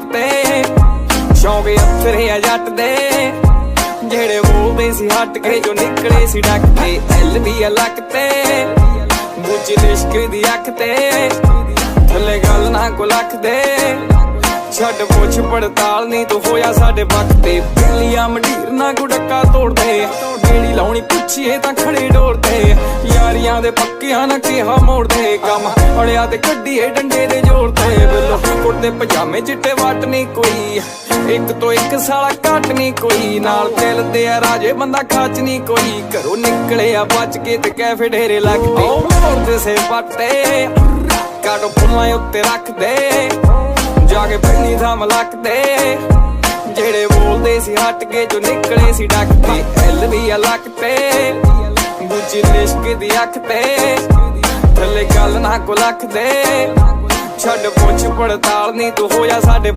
ਲੱਕ ਤੇ। ਸ਼ੌਂਕ ਅਫਸਰੇ ਜੱਟ ਦੇ। ਜਿਹੜੇ ਬੋਲਦੇ ਸੀ ਹੱਟ ਕੇ, ਜੋ ਨਿਕਲੇ ਸੀ ਡੱਕ ਤੇ ਐਲ ਵੀ ਆ ਤੇ। ਬੁੱਝ ਲਿਸ਼ਕ ਦੀ ਅੱਖ ਤੇ। ਥੱਲੇ ਗੱਲ ਨਾ ਕੋ ਲੱਖ ਦੇ। ਛੱਡ ਪੁੱਛ ਪੜਤਾਲ ਨਹੀਂ ਤੂੰ ਹੋਇਆ ਸਾਡੇ ਵਕਤ ਤੇ। ਬਿੱਲੀਆਂ ਮੰਡੀਰ ਨਾ ਗੁੜਕਾ ਤੋੜਦੇ। ਗੇੜੀ ਲਾਉਣੀ ਪੁੱਛੀਏ ਤਾਂ ਖੜੇ ਡੋਰਦੇ ਯਾਰੀਆਂ ਦੇ ਪੱਕਿਆਂ ਨਾ ਕਿਹਾ ਮੋੜਦੇ। ਕੰਮ ਅੜਿਆ ਤੇ ਕੱਢੀਏ ਡੰਡੇ ਦੇ ਜੋੜਦੇ ਬਿੱਲੋ ਕੁੜਤੇ ਪਜਾਮੇ ਚਿੱਟੇ ਵੱਟ ਨਹੀਂ ਕੋਈ। ਇੱਕ ਤੋਂ ਇੱਕ ਸਾਲਾ ਘੱਟ ਨਹੀਂ ਕੋਈ। ਨਾਲ ਦਿਲ ਦੇ ਆ ਰਾਜੇ ਬੰਦਾ ਖਾਚ ਨਹੀਂ ਕੋਈ। ਘਰੋਂ ਨਿਕਲਿਆ ਬਚ ਕੇ ਤੇ ਕੈਫੇ ਢੇਰੇ ਲੱਗਦੇ ਮੋੜਦੇ ਸੇ ਪੱਟੇ ਕਾਟੋ ਫੁੱਲਾਂ ਉੱਤੇ ਰੱਖਦੇ। ਜਾ ਕੇ ਪਹਿਲੀ ਥਾਮ ਲੱਕਦੇ। ਜਿਹੜੇ ਬੋਲਦੇ ਸੀ ਹਟ ਕੇ ਜੋ ਨਿਕਲੇ ਸੀ ਡੱਕ ਤੇ ਐਲ ਵੀ ਆ ਲੱਕ ਤੇ ਦੂਜੀ ਲਿਸ਼ਕ ਦੀ ਅੱਖ ਤੇ। ਥੱਲੇ ਗੱਲ ਨਾ ਕੋ ਲੱਖ ਦੇ ਛੱਡ ਪੁੱਛ ਪੜਤਾਲ ਨਹੀਂ ਤੂੰ ਹੋਇਆ ਸਾਡੇ